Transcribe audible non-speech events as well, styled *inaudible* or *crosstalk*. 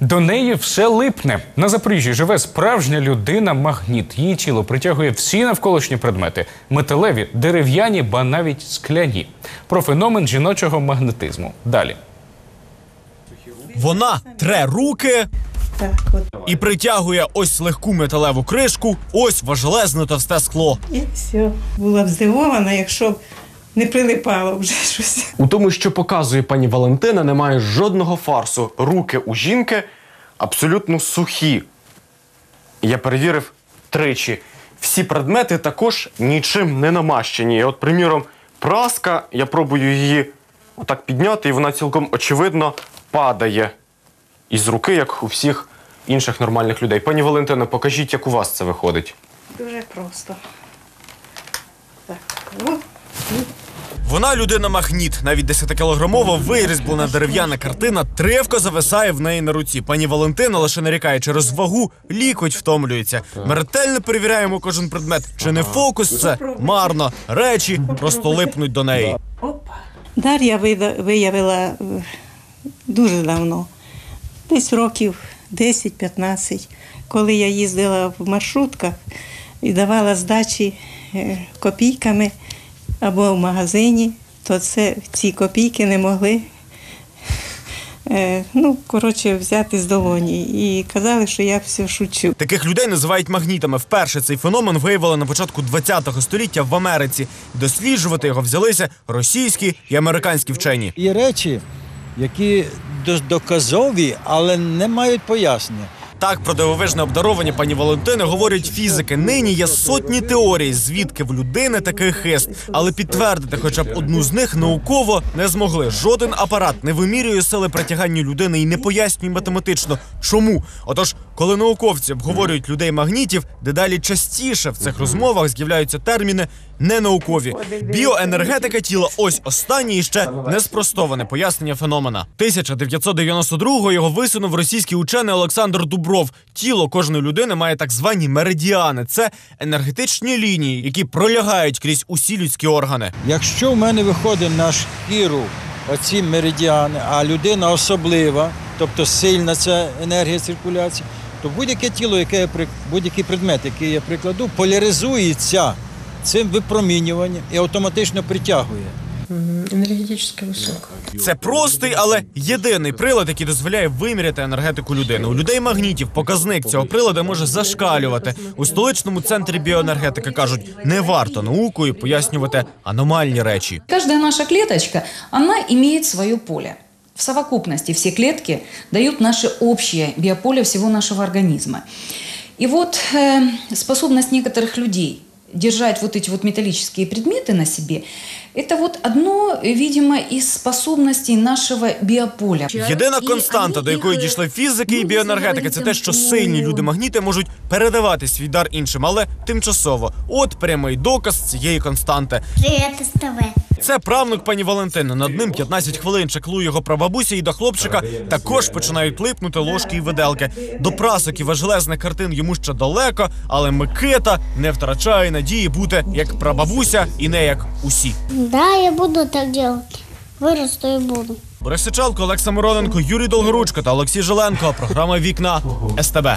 До неї все липне. На Запоріжжі живе справжня людина магніт. Її тіло притягує всі навколишні предмети: металеві, дерев'яні, ба навіть скляні. Про феномен жіночого магнетизму. Далі. Вона тре руки і притягує ось легку металеву кришку, ось важелезне товсте скло. І все. Була б здивована, якщо б не прилипало вже *laughs* щось. У тому, що показує пані Валентина, немає жодного фарсу. Руки у жінки абсолютно сухі. Я перевірив тричі. Всі предмети також нічим не намащені. І От, приміром, праска, я пробую її отак підняти, і вона цілком очевидно падає із руки, як у всіх інших нормальних людей. Пані Валентино, покажіть, як у вас це виходить. Дуже просто. Так, Вона людина-магніт. Навіть 10-кілограмова вирізблена дерев'яна картина тривко зависає в неї на руці. Пані Валентина лише нарікає через вагу, лікоть втомлюється. Ми ретельно перевіряємо кожен предмет. Чи не фокус це марно. Речі просто липнуть до неї. Дар'я виявила е, дуже давно, десь років 10-15, коли я їздила в маршрутках і давала здачі е, копійками або в магазині, то це ці копійки не могли. е, Ну, коротше, взяти з долоні. І казали, що я все шучу. Таких людей називають магнітами. Вперше цей феномен виявили на початку 20-го століття в Америці. Досліджувати його взялися російські і американські вчені. Є речі, які до- доказові, але не мають пояснення. Так про дивовижне обдаровані пані Валентини говорять фізики. Нині є сотні теорій, звідки в людини такий хист, але підтвердити хоча б одну з них науково не змогли. Жоден апарат не вимірює сили притягання людини і не пояснює математично, чому. Отож, коли науковці обговорюють людей магнітів, дедалі частіше в цих розмовах з'являються терміни ненаукові. Біоенергетика тіла ось останнє ще неспростоване пояснення феномена. 1992-го його висунув російський учений Олександр Дубров. Тіло кожної людини має так звані меридіани. Це енергетичні лінії, які пролягають крізь усі людські органи. Якщо в мене виходить на шкіру оці меридіани, а людина особлива, тобто сильна ця енергія циркуляції, то будь-яке тіло, яке я будь-який предмет, який я прикладу, поляризується цим випромінюванням і автоматично притягує Энергетически высоко. Це простий, але єдиний прилад, який дозволяє виміряти енергетику людини. У людей магнітів показник цього приладу може зашкалювати. У столичному центрі біоенергетики кажуть, не варто наукою пояснювати аномальні речі. Каждая наша клеточка, она имеет свое поле. В совокупности все клетки дают наше общее биополе всего нашего организма. И вот э, способность некоторых людей держать вот эти вот металлические предметы на себе, это вот одно, видимо, из способностей нашего биополя. Єдина константа, до якої дійшли фізики і біоенергетики, це те, що сильні люди-магніти можуть передавати свій дар іншим, але тимчасово. От прямий доказ цієї константи. Привет, СТВ. Це правнук пані Валентини. Над ним 15 хвилин чеклує його прабабуся, і до хлопчика також починають липнути ложки і виделки. До прасок і важелезних картин йому ще далеко, але Микита не втрачає надії бути як прабабуся і не як усі. Да, я буду так делать. Вырасту и буду. Борис Сичалко, Олекса Мироненко, Юрій Долгоручко та Олексій Жиленко. Програма Вікна СТБ.